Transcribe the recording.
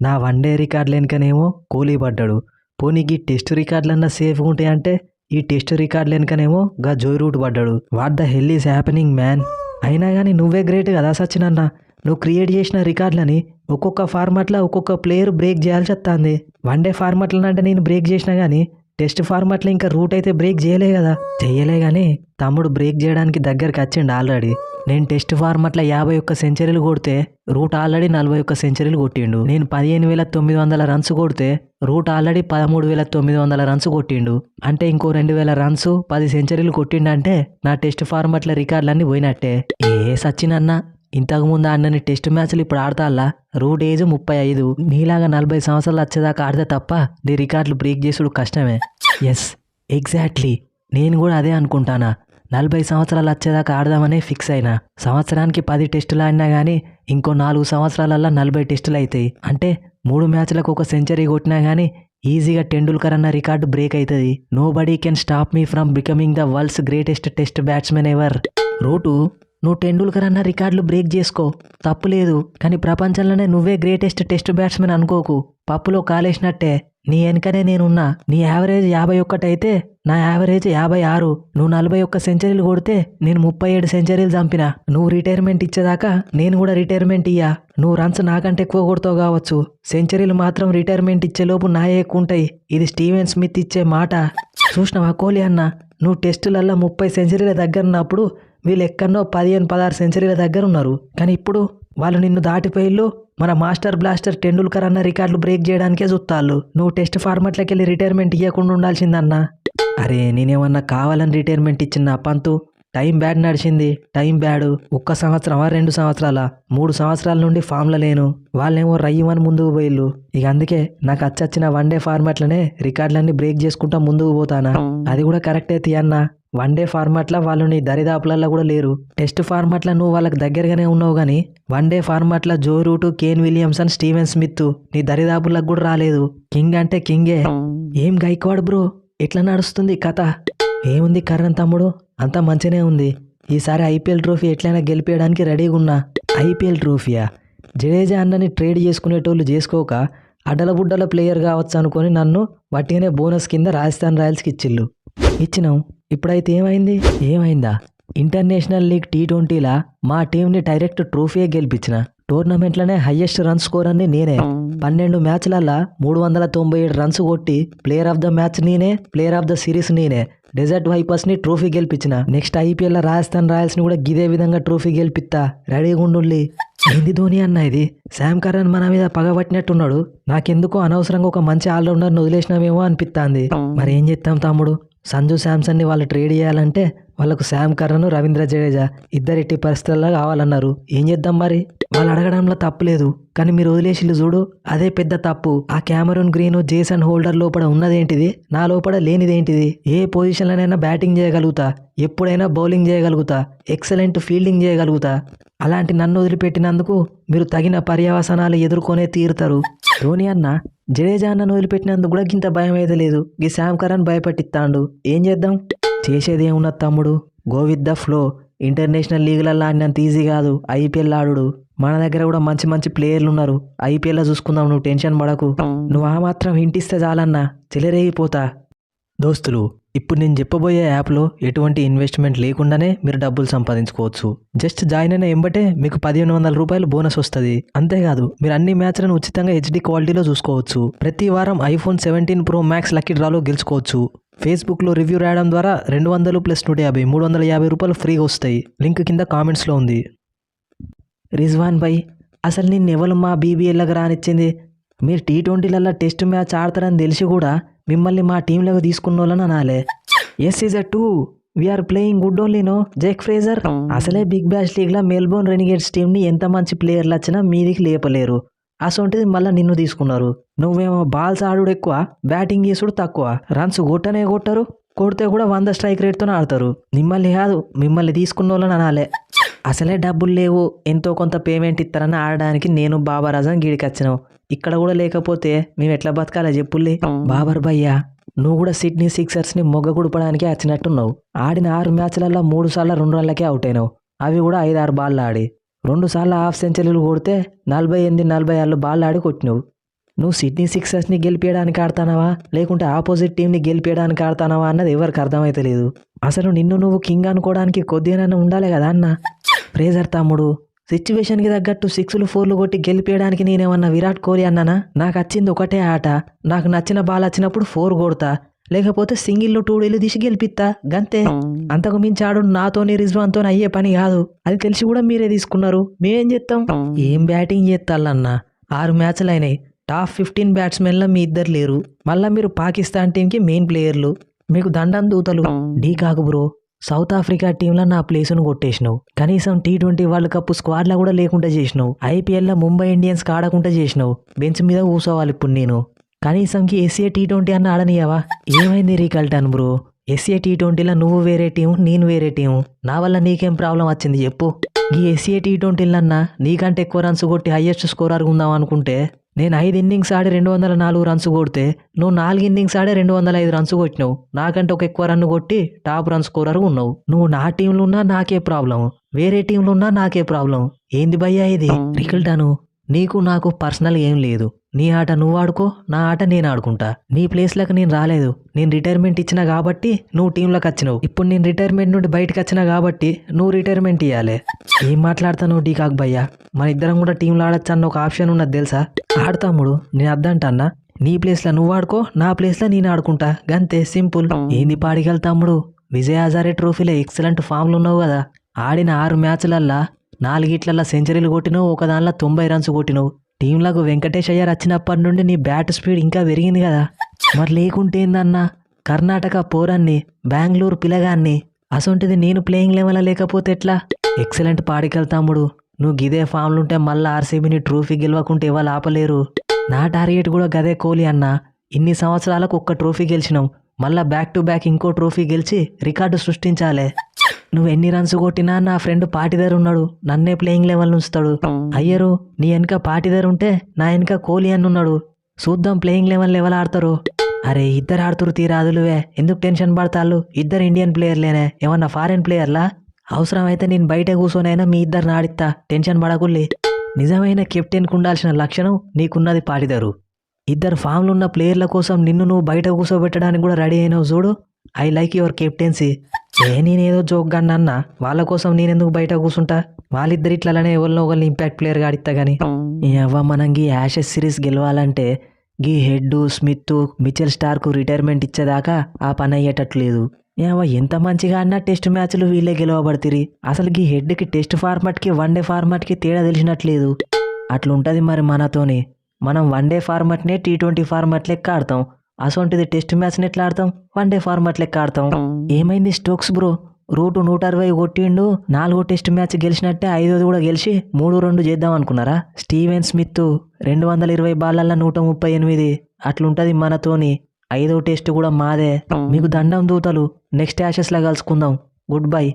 నా one day రికార్డులు వెనుకనేమో కూలీ పడ్డాడు. పోనీకి టెస్ట్ రికార్డులన్నా సేఫ్గా ఉంటాయి అంటే ఈ టెస్ట్ రికార్డులు వెనుకనేమో గా జోయ్ రూట్ పడ్డాడు. What the hell is happening man? అయినా కానీ నువ్వే గ్రేట్ కదా సచినన్న. నువ్వు క్రియేట్ చేసిన రికార్డులని ఒక్కొక్క ఫార్మాట్లో ఒక్కొక్క ప్లేయర్ బ్రేక్ చేయాల్సి వస్తుంది వన్ డే ఫార్మాట్లనంటే నేను బ్రేక్ చేసినా కానీ టెస్ట్ ఫార్మాట్లో ఇంకా రూట్ అయితే బ్రేక్ చేయలే కదా. చేయలే కానీ తమ్ముడు బ్రేక్ చేయడానికి దగ్గరికి వచ్చిండు ఆల్రెడీ. నేను టెస్ట్ ఫార్మాట్లో యాభై ఒక్క సెంచరీలు కొడితే రూట్ ఆల్రెడీ నలభై ఒక్క సెంచరీలు కొట్టిండు. నేను పదిహేను వేల తొమ్మిది వందల రన్స్ కొడితే రూట్ ఆల్రెడీ పదమూడు వేల తొమ్మిది వందల రన్స్ కొట్టిండు. అంటే ఇంకో రెండు వేల రన్స్ పది సెంచరీలు కొట్టిండంటే నా టెస్ట్ ఫార్మాట్ల రికార్డులన్నీ పోయినట్టే. ఏ అన్న ఇంతకుముందు ఆడినని టెస్ట్ మ్యాచ్లు ఇప్పుడు ఆడతాల్లా? రూట్ ఏజ్ ముప్పై ఐదు. నీలాగా నలభై సంవత్సరాలు వచ్చేదాకా ఆడితే తప్ప నీ రికార్డులు బ్రేక్ చేసుడు కష్టమే. Yes exactly. నేను కూడా అదే అనుకుంటానా. నలభై సంవత్సరాలు వచ్చేదాకా ఆడదామనే ఫిక్స్ అయినా. సంవత్సరానికి పది టెస్టులు ఆడినా కానీ ఇంకో నాలుగు సంవత్సరాలల్లో నలభై టెస్టులు అవుతాయి అంటే మూడు మ్యాచ్లకు ఒక సెంచరీ కొట్టినా కానీ ఈజీగా టెండూల్కర్ అన్న రికార్డు బ్రేక్ అవుతుంది nobody can stop me from becoming the world's greatest test batsmen ever Root నువ్వు టెండూల్కర్ అన్న రికార్డులు బ్రేక్ చేసుకో. తప్పులేదు కానీ ప్రపంచంలోనే నువ్వే గ్రేటెస్ట్ టెస్ట్ బ్యాట్స్మెన్ అనుకోకు. పప్పులో కాలేసినట్టే. నీ వెనకనే నేనున్నా. నీ యావరేజ్ యాభై ఒక్కటైతే నా యావరేజ్ యాభై ఆరు. నువ్వు నలభై ఒక్క సెంచరీలు కొడితే నేను ముప్పై ఏడు సెంచరీలు చంపిన. నువ్వు రిటైర్మెంట్ ఇచ్చేదాకా నేను కూడా రిటైర్మెంట్ ఇయ్యా. నువ్వు రన్స్ నాకంటే ఎక్కువ కొడతావు కావచ్చు. సెంచరీలు మాత్రం రిటైర్మెంట్ ఇచ్చేలోపు నాయే ఉంటాయి. ఇది స్టీవెన్ స్మిత్ ఇచ్చే మాట. చూసినావా కోహ్లీ అన్న? నువ్వు టెస్టులల్లా ముప్పై సెంచరీల దగ్గర ఉన్నప్పుడు వీళ్ళు ఎక్కడో పదిహేను పదహారు సెంచరీల దగ్గర ఉన్నారు కానీ ఇప్పుడు వాళ్ళు నిన్ను దాటిపోయిళ్ళు మన మాస్టర్ బ్లాస్టర్ టెండూల్కర్ అన్న రికార్డులు బ్రేక్ చేయడానికే చూస్తాళ్ళు. నువ్వు టెస్ట్ ఫార్మాట్లోకి వెళ్ళి రిటైర్మెంట్ ఇవ్వకుండా ఉండాల్సిందన్న. అరే నేనేమన్నా కావాలని రిటైర్మెంట్ ఇచ్చిన పంతు? టైం బ్యాడ్ నడిచింది. Time bad. ఒక్క సంవత్సరమా రెండు సంవత్సరాల? మూడు సంవత్సరాల నుండి ఫామ్లో లేను. వాళ్ళేమో రయ్యమని ముందుకు పోయిళ్ళు. ఇక అందుకే నాకు అచ్చొచ్చిన వన్ డే ఫార్మాట్లనే రికార్డులన్నీ బ్రేక్ చేసుకుంటా ముందుకు పోతానా? అది కూడా కరెక్టే తీయన్నా. వన్ డే ఫార్మాట్లో వాళ్ళు నీ దరిదాపులలో కూడా లేరు. టెస్ట్ ఫార్మాట్లో నువ్వు వాళ్ళకి దగ్గరగానే ఉన్నావు కానీ వన్ డే ఫార్మాట్లో Joe Root Kane Williamson Steven Smith నీ దరిదాపులకు కూడా రాలేదు. కింగ్ అంటే కింగే. ఏం గైక్వాడ్ బ్రో? ఎట్లా నడుస్తుంది కథ? ఏముంది కరణ్ తమ్ముడు? అంతా మంచినే ఉంది. ఈసారి ఐపీఎల్ ట్రోఫీ ఎట్లయినా గెలిపేయడానికి రెడీగా ఉన్నా. ఐపీఎల్ ట్రోఫీయా? జడేజా అన్నని ట్రేడ్ చేసుకునేటోళ్ళు చేసుకోక అడ్డలబుడ్డల ప్లేయర్ కావచ్చు అనుకొని నన్ను వట్టిగానే బోనస్ కింద రాజస్థాన్ రాయల్స్కి ఇచ్చిళ్ళు. ఇచ్చినాం. ఇప్పుడైతే ఏమైంది? ఏమైందా? ఇంటర్నేషనల్ లీగ్ టీ ట్వంటీలా మా టీంని డైరెక్ట్ ట్రోఫీయే గెలిపించిన. టోర్నమెంట్లోనే హయ్యెస్ట్ రన్ స్కోర్ అని నేనే. పన్నెండు మ్యాచ్లల్లా మూడు వందల తొంభై ఏడు రన్స్ కొట్టి ప్లేయర్ ఆఫ్ ద మ్యాచ్ నేనే ప్లేయర్ ఆఫ్ ద సిరీస్ నేనే. డెజర్ట్ వైపర్స్ని ట్రోఫీ గెలిపించిన. నెక్స్ట్ ఐపీఎల్ రాజస్థాన్ రాయల్స్ని కూడా గిదే విధంగా ట్రోఫీ గెలిపిస్తా రెడీగా ఉండుల్లి ఏంది ధోని అన్న ఇది? శామ్ కరణ్ మన మీద పగబట్టినట్టున్నాడు నాకెందుకో అనవసరంగా ఒక మంచి ఆల్రౌండర్ని వదిలేసినామేమో అనిపిస్తాంది మరి ఏం చేస్తాం తమ్ముడు? సంజు శాంసన్ని వాళ్ళు ట్రేడ్ చేయాలంటే వాళ్ళకు శామ్ కర్రను రవీంద్ర జడేజా ఇద్దరు ఎట్టి పరిస్థితుల్లో కావాలన్నారు. ఏం చేద్దాం మరి? వాళ్ళు అడగడంలో తప్పులేదు కానీ మీరు వదిలేసిల్లు చూడు అదే పెద్ద తప్పు. ఆ కెమెరూన్ గ్రీన్ జేసన్ హోల్డర్ లోపల ఉన్నదేంటిది? నా లోపల లేనిదేంటిది? ఏ పొజిషన్లోనైనా బ్యాటింగ్ చేయగలుగుతా. ఎప్పుడైనా బౌలింగ్ చేయగలుగుతా. ఎక్సలెంట్ ఫీల్డింగ్ చేయగలుగుతా. అలాంటి నన్ను వదిలిపెట్టినందుకు మీరు తగిన పర్యవసనాలు ఎదుర్కొనే తీరుతారు. ధోని అన్న జడేజా అన్నను వదిలిపెట్టినందుకు కూడా గింత భయం అయితే లేదు. ఈ శామ్ కరణ్ భయపెట్టిస్తాడు. ఏం చేద్దాం? చేసేది ఏమున్నది తమ్ముడు? Go with the flow international లీగ్లలో ఆడినంత ఈజీ కాదు. ఐపీఎల్ ఆడుడు. మన దగ్గర కూడా మంచి మంచి ప్లేయర్లు ఉన్నారు. ఐపీఎల్లో చూసుకుందాం నువ్వు టెన్షన్ పడకు. నువ్వు ఆ మాత్రం ఇంటిస్తే చాలన్నా. చెలరేగిపోతా. దోస్తులు ఇప్పుడు నేను చెప్పబోయే యాప్లో ఎటువంటి ఇన్వెస్ట్మెంట్ లేకుండానే మీరు డబ్బులు సంపాదించుకోవచ్చు. జస్ట్ జాయిన్ అయిన ఎంబటే మీకు పదిహేను వందల రూపాయలు బోనస్ వస్తుంది. అంతేకాదు మీరు అన్ని మ్యాచ్లను ఉచితంగా హెచ్డి క్వాలిటీలో చూసుకోవచ్చు. ప్రతి వారం iPhone seventeen pro max lucky డ్రాలో గెలుచుకోవచ్చు. ఫేస్బుక్లో రివ్యూ రాయడం ద్వారా రెండు వందలు ప్లస్ నూట యాభై మూడు వందల యాభై రూపాయలు ఫ్రీగా వస్తాయి. లింక్ కింద కామెంట్స్లో ఉంది. రిజ్వాన్ భాయ్ అసలు నిన్న ఎవరు మా బీబీఎల్లకు రానిచ్చింది? మీరు టీ ట్వంటీలలో టెస్ట్ మ్యాచ్ ఆడతారని తెలిసి కూడా మిమ్మల్ని మా టీంలోకి తీసుకున్న వాళ్ళని అనాలే yes is a too we are playing good only no Jake Fraser అసలే బిగ్ బ్యాష్ లీగ్లో మెల్బోర్న్ రెనిగేట్స్ టీంని ఎంత మంచి ప్లేయర్లు వచ్చినా మీదికి లేపలేరు. అసొంటిది మళ్ళీ నిన్ను తీసుకున్నారు. నువ్వేమో బాల్స్ ఆడుడు ఎక్కువ బ్యాటింగ్ చేసుడు తక్కువ. రన్స్ కొట్టనే కొట్టరు కొడితే కూడా వంద స్ట్రైక్ రేట్తోనే ఆడతారు. మిమ్మల్ని కాదు మిమ్మల్ని తీసుకున్న వాళ్ళని అనాలే. అసలే డబ్బులు లేవు. ఎంతో కొంత పేమెంట్ ఇస్తారని ఆడడానికి నేను బాబర్ అజం గీడికి వచ్చినావు. ఇక్కడ కూడా లేకపోతే మేము ఎట్లా బతకాలో చెప్పుల్లి? బాబర్ భయ్యా నువ్వు కూడా సిడ్నీ సిక్సర్స్ని మొగ్గ గుడపడానికి వచ్చినట్టున్నావు. ఆడిన ఆరు మ్యాచ్లలో మూడు సార్లు రెండు రన్లకే అవుట్ అయినావు. అవి కూడా ఐదు ఆరు బాళ్ళు ఆడి. రెండు సార్లు హాఫ్ సెంచరీలు కొడితే నలభై ఎనిమిది నలభై ఆరు బాళ్ళు ఆడి కొట్టినావు. నువ్వు సిడ్నీ సిక్సర్స్ని గెలిపేయడానికి ఆడతానవా? లేకుంటే ఆపోజిట్ టీంని గెలిపేయడానికి ఆడతానవా అన్నది ఎవరికి అర్థమైతలేదు. అసలు నిన్ను నువ్వు కింగ్ అనుకోవడానికి కొద్దిగానైనా ఉండాలి కదా అన్న? ప్రేజర్ తమ్ముడు సిచ్యువేషన్కి తగ్గట్టు సిక్స్లు ఫోర్లు కొట్టి గెలిపేయడానికి నేనేమన్నా విరాట్ కోహ్లీ అన్నానా? నాకు వచ్చింది ఒకటే ఆట. నాకు నచ్చిన బాల్ వచ్చినప్పుడు ఫోర్ కొడతా. లేకపోతే సింగిల్లో టూడీలు తీసి గెలిపిస్తా గంతే. అంతకు మించి ఆడు నాతోని రిజ్వాన్తో అయ్యే పని కాదు. అది తెలిసి కూడా మీరే తీసుకున్నారు. మేమేం చేస్తాం ఏం బ్యాటింగ్ చేస్తాలన్నా ఆరు మ్యాచ్లు అయినాయి. టాప్ ఫిఫ్టీన్ బ్యాట్స్మెన్లో మీ ఇద్దరు లేరు. మళ్ళీ మీరు పాకిస్తాన్ టీంకి మెయిన్ ప్లేయర్లు. మీకు దండం దూతలు. డీ కాకు బ్రో. సౌత్ ఆఫ్రికా టీంలో నా ప్లేసును కొట్టేసినావు. కనీసం టీ ట్వంటీ వరల్డ్ కప్ స్క్వాడ్లో కూడా లేకుండా చేసినావు. ఐపీఎల్లో ముంబై ఇండియన్స్ ఆడకుండా చేసినావు. బెంచ్ మీద కూర్చోవాలి ఇప్పుడు నేను. కనీసంకి ఎస్ఏ టీ ట్వంటీ అన్న ఆడనియావా ఏమైంది రీకల్టన్ బ్రో? ఎస్ఏ టీ ట్వంటీలో నువ్వు వేరే టీం నేను వేరే టీం నా వల్ల నీకేం ప్రాబ్లం వచ్చింది చెప్పు. ఈ ఎస్ఏ టీ ట్వంటీలన్నా నీకంటే ఎక్కువ రన్స్ కొట్టి హయ్యెస్ట్ స్కోరర్ ఉందాం అనుకుంటే నేను ఐదు ఇన్నింగ్స్ ఆడి రెండు వందల నాలుగు రన్స్ కొడితే నువ్వు నాలుగు ఇన్నింగ్స్ ఆడి రెండు వందల ఐదు రన్స్ కొట్టినావు. నాకంటే ఒక ఎక్కువ రన్ కొట్టి టాప్ రన్ స్కోరర్ ఉన్నావు. నువ్వు నా టీంలో ఉన్నా నాకే ప్రాబ్లం వేరే టీంలో ఉన్నా నాకే ప్రాబ్లం ఏంది భయ్యా ఇది? రికల్టాను నీకు నాకు పర్సనల్ ఏం లేదు. నీ ఆట నువ్వు ఆడుకో నా ఆట నేను ఆడుకుంటా. నీ ప్లేస్లకు నేను రాలేదు. నేను రిటైర్మెంట్ ఇచ్చినా కాబట్టి నువ్వు టీంలోకి వచ్చినావు. ఇప్పుడు నేను రిటైర్మెంట్ నుండి బయటకు వచ్చినా కాబట్టి నువ్వు రిటైర్మెంట్ ఇవ్వాలి ఏం మాట్లాడతావు డీకాక్ భయ్యా? మన ఇద్దరం కూడా టీంలో ఆడొచ్చు అన్న ఒక ఆప్షన్ ఉన్నది తెలుసా? ఆడతాముడు నేను అద్దంటన్నా నీ ప్లేస్లో నువ్వు ఆడుకో నా ప్లేస్లో నేను ఆడుకుంటా. గంతే సింపుల్. ఏంది పాడిగల తమ్ముడు? విజయ్ హజారే ట్రోఫీలో ఎక్సలెంట్ ఫామ్లు ఉన్నావు కదా. ఆడిన ఆరు మ్యాచ్లల్లా నాలుగిట్లల్లా సెంచరీలు కొట్టినావు ఒక దానిలో తొంభై రన్స్ కొట్టినవు. టీంలకు వెంకటేష్ అయ్యర్ వచ్చినప్పటి నుండి నీ బ్యాట్ స్పీడ్ ఇంకా పెరిగింది కదా. మరి లేకుంటే ఏందన్నా? కర్ణాటక పోరాన్ని బెంగళూరు పిలగాన్ని అసొంటిది నేను ప్లేయింగ్ లెవెల్ లేకపోతే ఎట్లా? ఎక్సలెంట్ పాడికల్ తమ్ముడు. నువ్వు గిదే ఫామ్లు ఉంటే మళ్ళీ ఆర్సీబీని ట్రోఫీ గెలవకుంటే ఎవరు ఆపలేరు? నా టార్గెట్ కూడా గదే కోహ్లీ అన్న. ఇన్ని సంవత్సరాలకు ఒక్క ట్రోఫీ గెలిచినావు మళ్ళా బ్యాక్ టు బ్యాక్ ఇంకో ట్రోఫీ గెలిచి రికార్డు సృష్టించాలే. నువ్వు ఎన్ని రన్స్ కొట్టినా నా ఫ్రెండ్ పాటిదర్ ఉన్నాడు. నన్నే ప్లేయింగ్ లెవెల్ ఉంచుతాడు. అయ్యరు నీ వెనక పాటిదర్ ఉంటే నా వెనక కోహ్లీ అని ఉన్నాడు. చూద్దాం ప్లేయింగ్ లెవెల్ లెవెల్ ఆడతారు. అరే ఇద్దరు ఆడుతురు తీరాదులువే ఎందుకు టెన్షన్ పడతాళ్ళు? ఇద్దరు ఇండియన్ ప్లేయర్లేనే ఏమన్నా ఫారెన్ ప్లేయర్లా అవసరమైతే నేను బయట కూర్చొనైనా మీ ఇద్దరిని ఆడిస్తా టెన్షన్ పడకుల్లి. నిజమైన కెప్టెన్కు ఉండాల్సిన లక్షణం నీకున్నది పాటిదరు. ఇద్దరు ఫామ్లు ఉన్న ప్లేయర్ల కోసం నిన్ను నువ్వు బయట కూర్చోబెట్టడానికి కూడా రెడీ అయినావు చూడు. I like your captaincy. ఏ నేనేదో జోక్ అన్న వాళ్ళ కోసం నేనెందుకు బయట కూర్చుంటా వాళ్ళిద్దరు ఇట్లానే ఎవరినో ఒకరిని ఇంపాక్ట్ ప్లేయర్ ఆడిస్తా గానీ. ఎవ మనం గీ యాషెస్ సిరీస్ గెలవాలంటే గీ హెడ్ స్మిత్ మిచెల్ స్టార్కు రిటైర్మెంట్ ఇచ్చేదాకా ఆ పని అయ్యేటట్లేదు ఏవో ఎంత మంచిగా అన్న టెస్ట్ మ్యాచ్లు వీళ్ళే గెలవబడితిరి. అసలు గీ హెడ్కి టెస్ట్ ఫార్మాట్కి వన్ డే ఫార్మాట్కి తేడా తెలిసినట్లేదు అట్లుంటుంది మరి మనతోని. మనం వన్ డే ఫార్మాట్నే టీ ట్వంటీ ఫార్మాట్ లెక్క ఆడతాం. అసొంటిది టెస్ట్ మ్యాచ్ని ఎట్లా ఆడతాం? వన్ డే ఫార్మాట్ లెక్క ఆడతాం. ఏమైంది స్టోక్స్ బ్రో? రూటు నూట అరవై కొట్టిండు నాలుగో టెస్ట్ మ్యాచ్ గెలిచినట్టే ఐదోది కూడా గెలిచి మూడు రెండు చేద్దాం అనుకున్నారా? స్టీవెన్ స్మిత్ రెండు వందల ఇరవై బాళ్ళల్లో నూట ముప్పై ఎనిమిది. అట్లుంటది మనతోని. ఐదో టెస్ట్ కూడా మాదే. మీకు దండం దూతలు నెక్స్ట్ యాషెస్లో కలుసుకుందాం. Good bye.